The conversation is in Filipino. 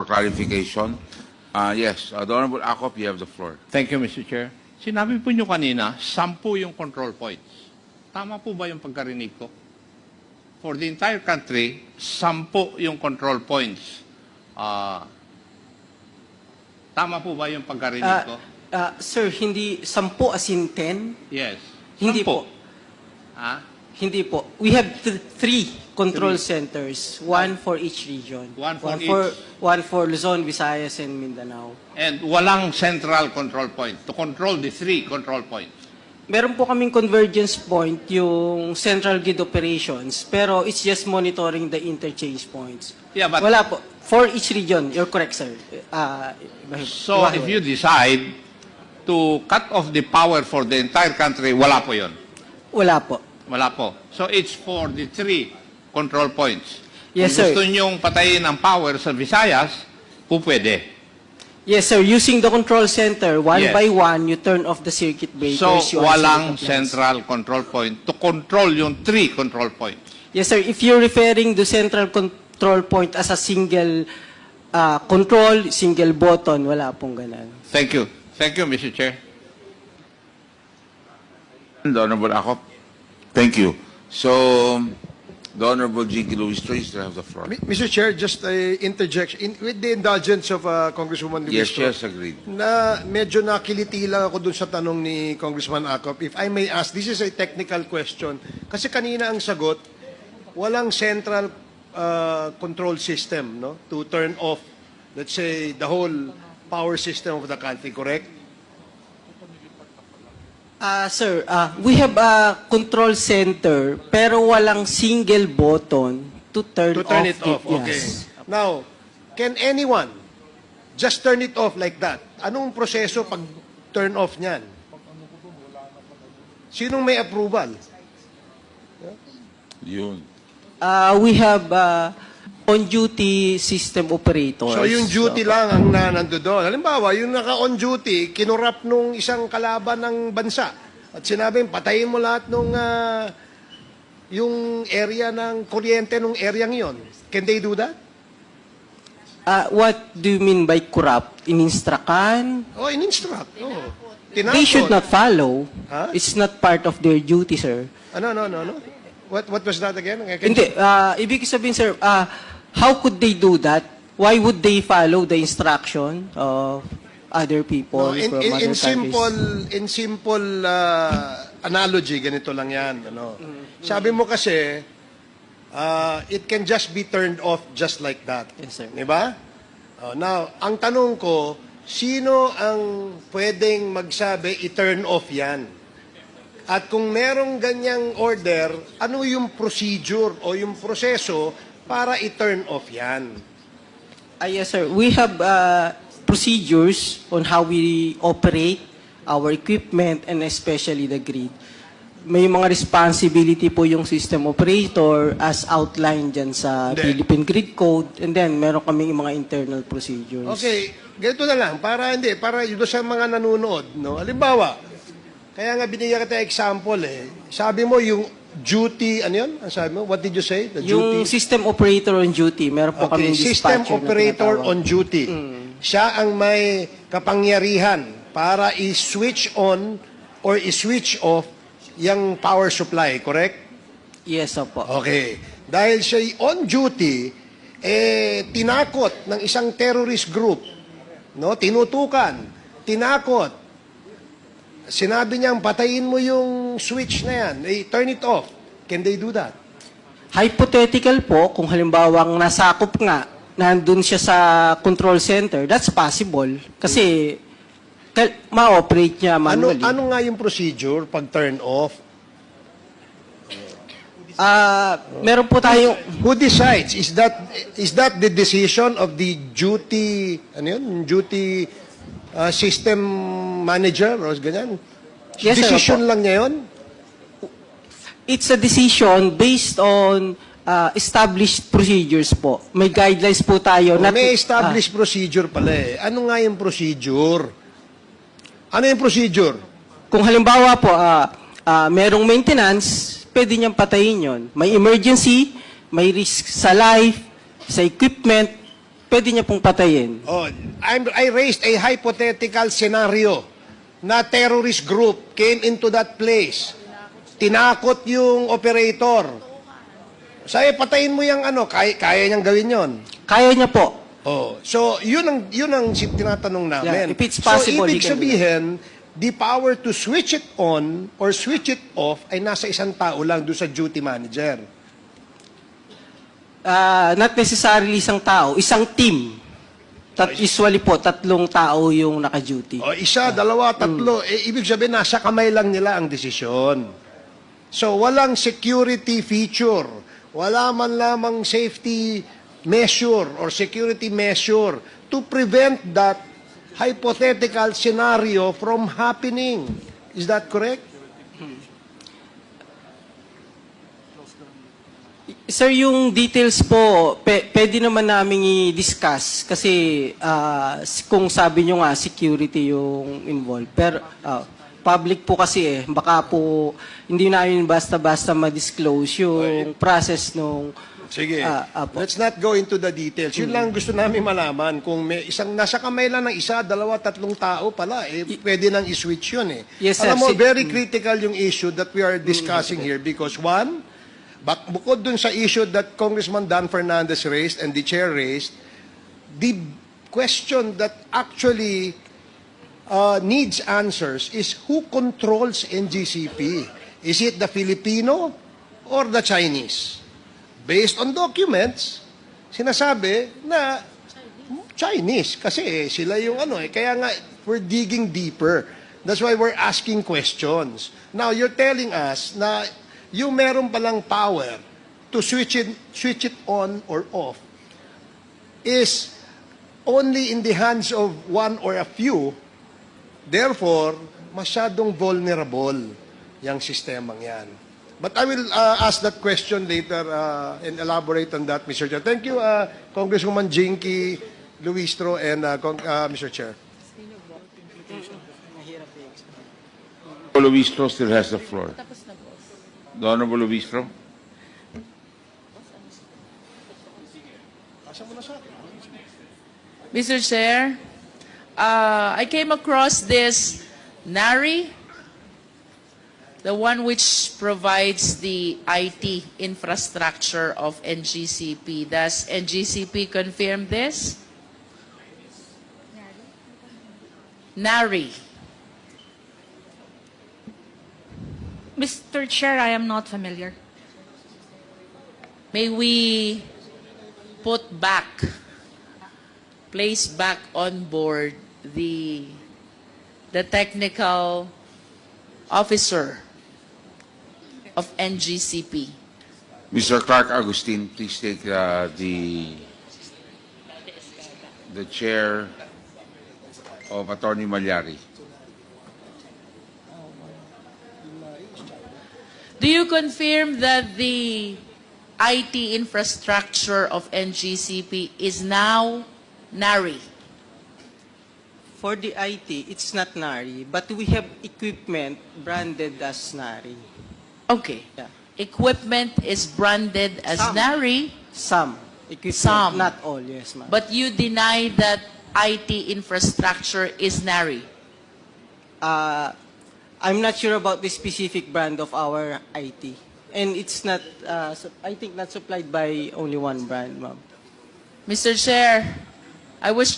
for clarification. Uh, yes, uh, the Honorable Akop, you have the floor. Thank you, Mr. Chair. Sinabi po nyo kanina, sampu yung control points. Tama po ba yung pagkarinig ko? For the entire country, sampu yung control points. Ah, tama po ba yung pagkarinig Ah, ko? ah, sir, hindi sampu as in 10? Yes. Hindi Sampu. po. Ah? Hindi po. We have th- three control centers, one for each region. One for one for Luzon, Visayas, and Mindanao. And walang central control point to control the three control points. Meron po kaming convergence point, yung central grid operations, pero it's just monitoring the interchange points. Yeah, but- Wala po. For each region, you're correct, sir. Ah, iba- So if you decide to cut off the power for the entire country, wala po yun. Wala po. Wala po. So it's for the three control points. Yes, Kung sir. gusto nyong patayin ang power sa Visayas, po pwede. Yes, sir. Using the control center, one Yes. by one, you turn off the circuit breakers. So you isolate walang the plants. central control point to control yung three control points. Yes, sir. If you're referring to central control point as a single uh, control, single button, wala pong ganun. Thank you. Thank you, Mr. Chair. The Honorable Akop. Thank you. So, the Honorable Jinky Louis Troy still have the floor. Mi- Mr. Chair, just a interjection. In, with the indulgence of uh, Congresswoman Yes, Luis yes, agreed. na medyo nakiliti lang ako dun sa tanong ni Congressman Acop. If I may ask, this is a technical question. Kasi kanina ang sagot, walang central uh, control system no to turn off, let's say, the whole power system of the country, correct? Ah, sir, ah, we have a control center, pero walang single button to turn, To turn off it off, okay. Yes. Now, can anyone just turn it off like that? Anong proseso pag turn off niyan? Sinong may approval? Yun. Ah, we have ah, on-duty system operators. So yung duty lang ang nanando doon. Halimbawa, yung naka-on duty, kinurap nung isang kalaban ng bansa. At sinabing, patayin mo lahat nung ah, yung area ng kuryente nung area yon. Can they do that? Ah, what do you mean by corrupt? In-instructan? Oh, in-instruct. Oh. They should not follow. Huh? It's not part of their duty, sir. Ano, no, no, no. What, what was that again? Can- Hindi, ah, ibig sabihin, sir, ah, how could they do that? Why would they follow the instruction of other people No, in, from in, other in simple countries? in simple uh, analogy ganito lang 'yan ano. Sabi mo kasi uh, it can just be turned off just like that. Yes, sir. 'Di ba? Oh, now, ang tanong ko, sino ang pwedeng magsabi i-turn off 'yan? At kung merong ganyang order, ano yung procedure o yung proseso para i-turn off 'yan? Ah, yes, sir. We have uh, procedures on how we operate our equipment and especially the grid. May mga responsibility po yung system operator as outlined dyan sa Hindi. Philippine Grid Code. And then, meron kaming mga internal procedures. Okay, ganito na lang. Para hindi, para yun sa mga nanonood. No? Halimbawa, kaya nga binigyan kita example eh. Sabi mo yung duty, ano yun? Ang sabi mo? What did you say? The Yung duty? system operator on duty, meron po Okay, kaming system dispatcher na operator tinatawag. on duty. Siya ang may kapangyarihan para i-switch on or i-switch off yung power supply, correct? Yes, opo. Okay. Dahil siya on duty, eh, tinakot ng isang terrorist group. No? Tinutukan. Tinakot. Sinabi niyang, patayin mo yung switch na yan. Eh, turn it off. Can they do that? Hypothetical po, kung halimbawang nasakop nga, nandun siya sa control center, that's possible. Kasi, ma-operate niya Ano, manually. ano nga yung procedure pag turn off? Ah, meron po tayong, Who decides? Is that is that the decision of the duty ano yun? Duty uh, system manager or ganyan? Yes, sir, decision opo. lang niya yun? it's a decision based on ah, established procedures po. May guidelines po tayo. Oh, na- may established procedure pala eh. Ano nga yung procedure? Ano yung procedure? Ah, kung halimbawa po, ah, ah, merong maintenance, pwede niyang patayin yon. May emergency, may risk sa life, sa equipment, pwede niya pong patayin. Oh, I'm, I raised a hypothetical scenario na terrorist group came into that place. Tinakot yung operator. Sabi, patayin mo yung ano, kaya, kaya niyang gawin yon. Kaya niya po. Oh, so yun ang yun ang tinatanong namin. Yeah, if it's possible, so ibig sabihin, the power to switch it on or switch it off ay nasa isang tao lang doon sa duty manager. Ah, not necessarily isang tao, isang team. Tat usually po, tatlong tao yung naka-duty. O isa, dalawa, tatlo, eh, ibig sabihin nasa kamay lang nila ang desisyon. So walang security feature, wala man lamang safety measure or security measure to prevent that hypothetical scenario from happening. Is that correct? Sir, yung details po, pe- pwede naman namin i-discuss kasi ah, kung sabi nyo nga, security yung involved. Pero ah, public po kasi eh, baka po hindi namin basta-basta ma-disclose yung process nung... Sige. Ah, apo. Let's not go into the details. Yun lang gusto namin malaman. Kung may isang nasa kamay lang ng isa, dalawa, tatlong tao pala, eh, pwede nang i-switch yun eh. Yes, sir. Alam mo, Si- very critical yung issue that we are discussing here because one, bak bukod dun sa issue that Congressman Dan Fernandez raised and the chair raised, the question that actually uh, needs answers is who controls NGCP? Is it the Filipino or the Chinese? Based on documents, sinasabi na Chinese kasi sila yung ano eh. Kaya nga, we're digging deeper. That's why we're asking questions. Now, you're telling us na yung meron palang power to switch it, switch it on or off is only in the hands of one or a few. Therefore, masyadong vulnerable yung sistemang yan. But I will uh, ask that question later uh, and elaborate on that, Mr. Chair. Thank you, uh, Congresswoman Jinky Luistro and uh, Con- uh, Mr. Chair. Luistro still has the floor. The Honorable Luistro? Mr. Chair, uh, I came across this NARI, the one which provides the IT infrastructure of NGCP. Does NGCP confirm this? NARI. Mr. Chair, I am not familiar. May we put back, place back on board the, the technical officer of NGCP. Mr. Clark Agustin, please take uh, the the chair of Attorney Malyari. Do you confirm that the IT infrastructure of NGCP is now NARI? For the IT, it's not NARI, but we have equipment branded as NARI. Okay. Yeah. Equipment is branded as Some. NARI, Some. Equipment, Some. not all, yes ma'am. but you deny that IT infrastructure is NARI. uh, I'm not sure about the specific brand of our IT. And it's not, uh, I think not supplied by only one brand, ma'am. Mr. Chair, I was